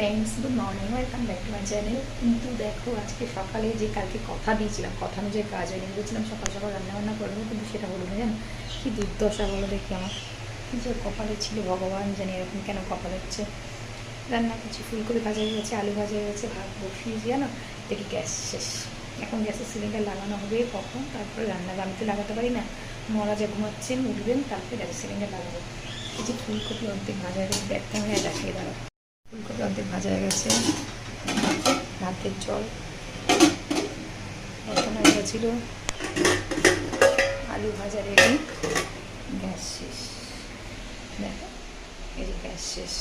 Friends good morning welcome back to my channel কিন্তু দেখো, আজকে সকালে যে কালকে কথা দিয়েছিলাম, কথা অনুযায়ী কাজ হয়নি বলেছিলাম সকাল সকাল রান্নাবান্না করব কিন্তু সেটা হলো না, জানো? কী দুর্দশা বলো দেখি আমার। যে কপালে ছিল ভগবান, জানি এরকম কেন কপাল হচ্ছে। রান্না করছি, ফুলকপি ভাজা হয়ে গেছে, আলু ভাজা হয়ে গেছে, ভাত বসিয়েছি জানো? দেখি গ্যাস শেষ। এখন গ্যাসের সিলিন্ডার লাগানো হবে কখন? তারপরে রান্না, আমি তো লাগাতে পারি না। মহারাজা ঘুমাচ্ছেন, উঠবেন, তারপরে গ্যাসের সিলিন্ডার লাগাবো। এই যে ফুলকপি অর্ধেক ভাজা হয়ে ব্যাগটা আমি দেখিয়ে দাঁড়াবো ফুলকপি অর্ধেক ভাজা হয়ে গেছে। ভাতের জল। বসানো হয়ে গেছিল আলু ভাজা রেডি গ্যাস শেষ। দেখো, এই গ্যাস শেষ।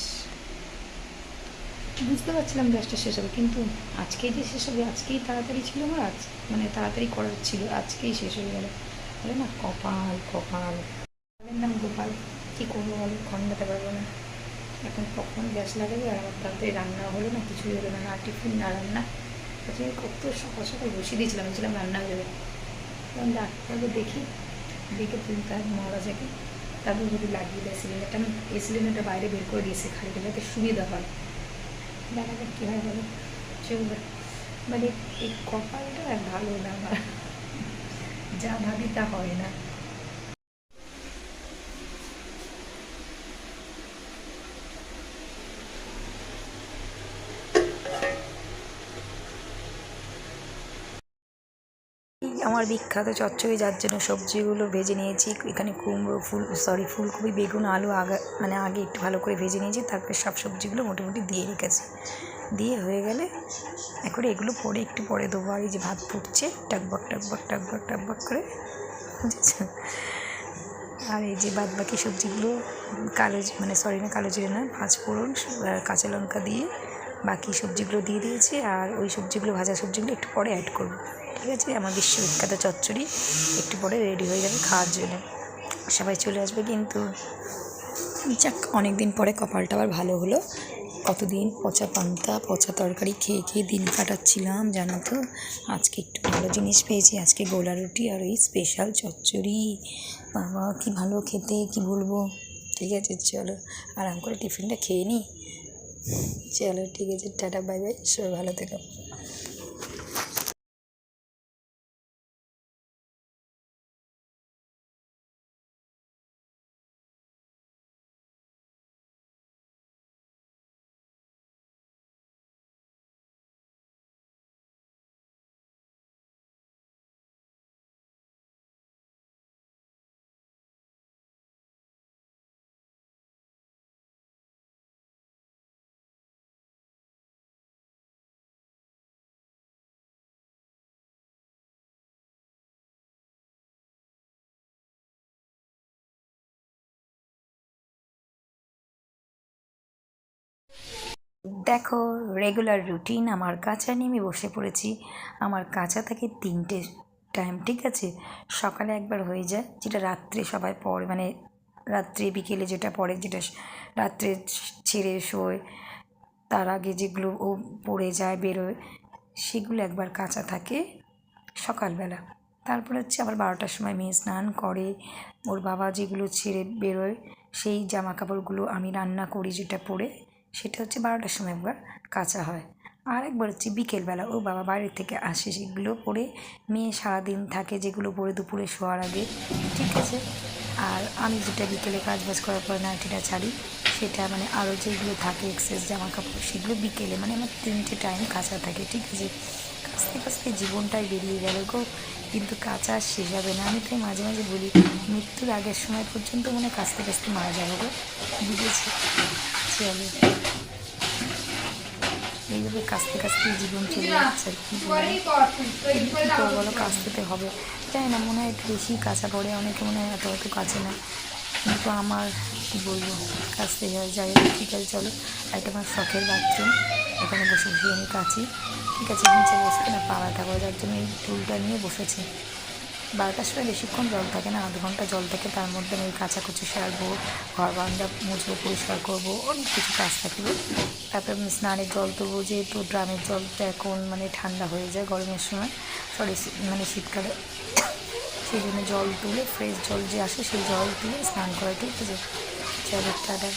বুঝতে পারছিলাম গ্যাসটা শেষ হবে, কিন্তু আজকেই যে শেষ হবে, আজকেই তাড়াতাড়ি ছিল আমার আজ মানে তাড়াতাড়ি করার ছিল, আজকেই শেষ হয়ে গেল। বলে না, কপাল কপাল। আমার নাম গোপাল। কী করব বলো? খন্ডাতে পারব না। এখন কখন গ্যাস লাগাবে আর আমার তাড়াতাড়ি রান্না হলো না, কিছুই হলো না না টিফিন, না রান্না। আজকে কত সকাল সকাল বসিয়ে দিয়েছিলাম, বলছিলাম রান্না হয়ে যাবে। তখন ডাক্তারকে দেখি, দেখে তুমি তার মহারাজাকে তারপর যদি লাগিয়ে দেয় সিলিন্ডারটা আমি এই সিলিন্ডারটা বাইরে বের করে দিয়েছি খালি যাতে সুবিধা হয়। দেখা যাক কী হয় বলো। চলবে মানে এই কপালটা ভালো না আমার যা ভাবি তা হয় না। আমার বিখ্যাত চচ্চড়ি, যার জন্য সবজিগুলো ভেজে নিয়েছি। এখানে কুমড়ো, ফুল সরি ফুলকপি, বেগুন, আলু আগা মানে আগে একটু ভালো করে ভেজে নিয়েছি। তারপরে সব সবজিগুলো মোটামুটি দিয়ে রেখেছি। দিয়ে হয়ে গেলে এখন এগুলো পরে একটু পরে দেবো। আর এই যে ভাত ফুটছে, টাকবাক টাকবাক টাকবাক টাকবাক করে। আর এই যে বাদ বাকি সবজিগুলো, কালো মানে সরি না, কালো জিরে না পাঁচ ফোড়ন কাঁচা লঙ্কা দিয়ে বাকি সবজিগুলো দিয়ে দিয়েছি। আর ওই সবজিগুলো, ভাজা সবজিগুলো একটু পরে অ্যাড করব। ঠিক আছে? আমার বিশ্ববিখ্যাত চচ্চড়ি একটু পরে রেডি হয়ে যাবে খাওয়ার জন্য। সবাই চলে আসবে কিন্তু যাক অনেক দিন পরে কপালটা আবার ভালো হলো। কতদিন? পচা পান্তা, পচা তরকারি খেয়ে খেয়ে দিন কাটাচ্ছিলাম, জানো তো? আজকে একটু ভালো জিনিস পেয়েছি, আজকে গোলা রুটি আর ওই স্পেশাল চচ্চড়ি। বাবা, কি ভালো খেতে, কি বলব? ঠিক আছে, চলো, আরাম করে টিফিনটা খেয়ে নিই চলো, ঠিক আছে, টাটা বাই বাই সবাই ভালো থেকো। দেখো রেগুলার রুটিন আমার কাঁচা নেমে বসে পড়েছি। আমার কাঁচা থাকে তিনটে টাইম ঠিক আছে? সকালে একবার হয়ে যায়, যেটা রাত্রে সবাই পড়ে মানে রাত্রে বিকেলে যেটা পড়ে, যেটা রাত্রে ছেড়ে শোয়, তার আগে যেগুলো ও পড়ে যায়, বেরোয়, সেগুলো একবার কাঁচা থাকে সকালবেলা। তারপর হচ্ছে আবার বারোটার সময় মেয়ে স্নান করে, ওর বাবা যেগুলো ছেড়ে বেরোয়, সেই জামা কাপড়গুলো আমি রান্না করি যেটা পরে। সেটা হচ্ছে বারোটার সময় একবার কাঁচা হয়। আর একবার হচ্ছে বিকেলবেলা ও বাবা বাইরে থেকে আসে সেগুলো পরে। মেয়ে সারাদিন থাকে যেগুলো পরে দুপুরে শোয়ার আগে, ঠিক আছে? আর আমি যেটা বিকেলে কাজ বাজ করার পরে নাইটিটা ছাড়ি, সেটা মানে আরও যেগুলো থাকে এক্সেস জামা কাপড় সেগুলো বিকেলে মানে আমার তিনটে টাইম কাঁচা থাকে, ঠিক আছে? কাঁচতে কাঁচতে জীবনটাই বেরিয়ে গেল গো। কিন্তু কাঁচা আর শেষ হবে না। আমি তাই মাঝে মাঝে বলি, মৃত্যুর আগের সময় পর্যন্ত মনে কাঁচতে কাঁচতে মারা যাব গো। বুঝেছি? চলো। এইভাবে কাঁচতে কাঁচতে জীবন চলে যাচ্ছে আর বলো? কাঁচতে হবে। জানি না, মনে হয় একটু বেশি কাঁচা পড়ে, অনেকে মনে হয় এত অত কাছে না। কিন্তু আমার, কী বলব কাঁচতে হয় যাই হোক, ঠিক আছে, চলো। একটা আমার শখের বাথরুম এখানে বসে বসে আমি কাছি ঠিক আছে নিচে বসতে না পা ব্যথা করে যার জন্য এই টুলটা নিয়ে বসেছি। বারোটার সময় বেশিক্ষণ জল থাকে না, আধ ঘণ্টা জল থাকে, তার মধ্যে আমি কাচাকুচি সারবো, ঘর বারান্দা মুছবো, পরিষ্কার করব, অনেক কিছু কাজ থাকবে তারপরে স্নানের জল তুলবো, যেহেতু ড্রামের জলটা এখন মানে ঠান্ডা হয়ে যায় গরমের সময়, সরি মানে শীতকালে, সেই জন্য জল তুলে, ফ্রেশ জল যে আসে সেই জল তুলে স্নান করা ঠিক আছে চলো টাটা